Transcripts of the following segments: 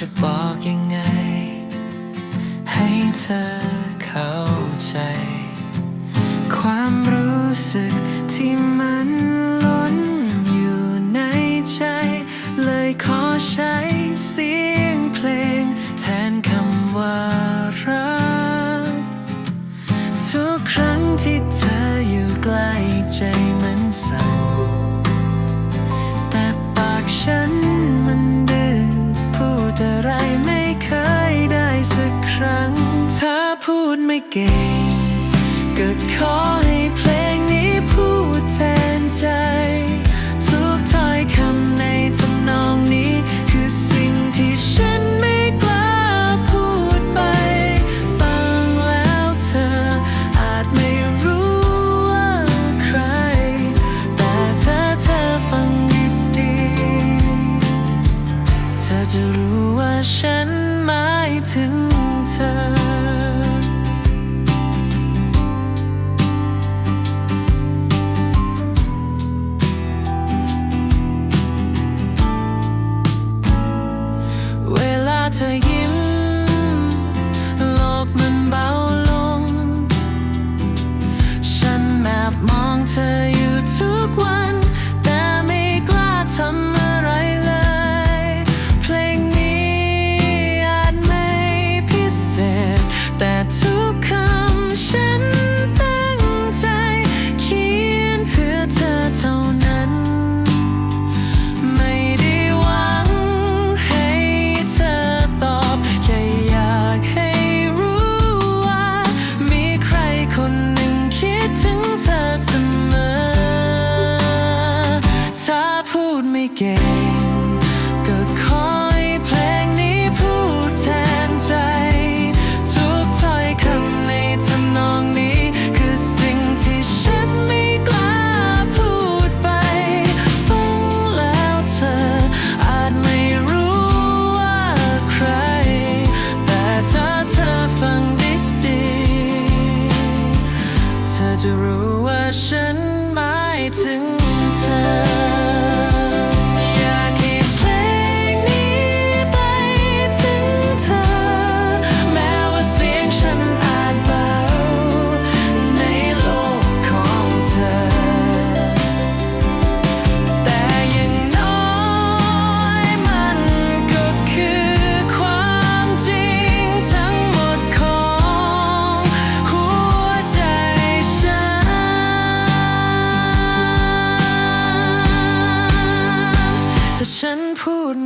จะบอกยังไง ให้เธอเข้าใจ ความรู้สึกที่มันล้นอยู่ในใจ เลยขอใช้เสียงเพลง แทนคำว่ารัก ทุกครั้งที่เธออยู่ใกล้ใจมันสั่น เก่ง ก็ขอให้เพลงนี้พูดแทนใจ ทุกถ้อยคำในทำนองนี้ คือสิ่งที่ฉันไม่กล้าพูดไป ฟังแล้วเธอ อาจไม่รู้ว่าใคร แต่ถ้าเธอฟังดีๆเธอจะรู้ว่าฉันหมายถึงเธอ เวลาเธอ จะรู้ว่าฉันหมายถึง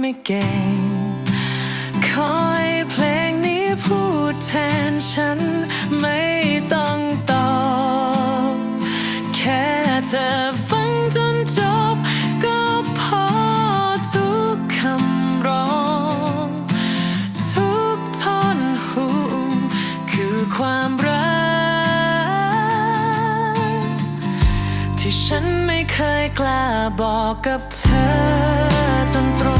ไม่เก่งขอให้เพลงนี้พูดแทนฉันไม่ต้องตอบแค่เธอฟังจนจบ ก็พอทุกคำร้อง ทุกท่อนหูคือความรัก ที่ฉันไม่เคยกล้าบอกกับเธอตรง